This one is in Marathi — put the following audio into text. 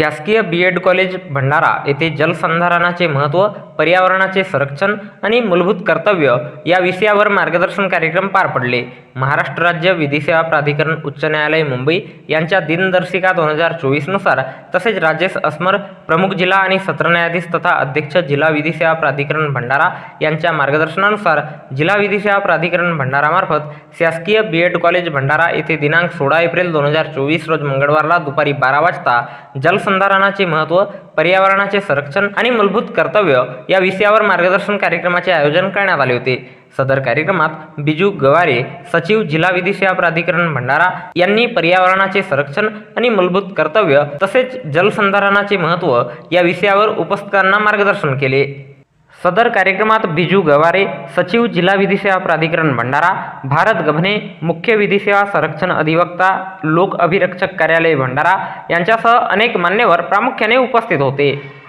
शासकीय बी एड कॉलेज भंडारा येथे जलसंधारणाचे महत्त्व पर्यावरणाचे संरक्षण आणि मूलभूत कर्तव्य या विषयावर मार्गदर्शन कार्यक्रम पार पडले. महाराष्ट्र राज्य विधी सेवा प्राधिकरण उच्च न्यायालय मुंबई यांच्या दिनदर्शिका दोन हजार चोवीसनुसार तसेच राजेश अस्मर प्रमुख जिल्हा आणि सत्र न्यायाधीश तथा अध्यक्ष जिल्हा विधी सेवा प्राधिकरण भंडारा यांच्या मार्गदर्शनानुसार जिल्हा विधी सेवा प्राधिकरण भंडारामार्फत शासकीय बी एड कॉलेज भंडारा येथे दिनांक सोळा एप्रिल दोन हजार चोवीस रोज मंगळवारला दुपारी बारा वाजता जलसंधारणाचे महत्त्व पर्यावरणाचे संरक्षण आणि मूलभूत कर्तव्य या विषयावर मार्गदर्शन कार्यक्रमाचे आयोजन करण्यात आले होते. सदर कार्यक्रमात बिजू गवारे सचिव जिल्हा विधी सेवा प्राधिकरण भंडारा यांनी पर्यावरणाचे संरक्षण आणि मूलभूत कर्तव्य तसेच जलसंधारणाचे महत्त्व या विषयावर उपस्थितांना मार्गदर्शन केले. सदर कार्यक्रमात बिजू गवारे सचिव जिल्हा विधी सेवा प्राधिकरण भंडारा भारत गभने मुख्य विधी सेवा संरक्षण अधिवक्ता लोक अभिरक्षक कार्यालय भंडारा यांच्यासह अनेक मान्यवर प्रामुख्याने उपस्थित होते.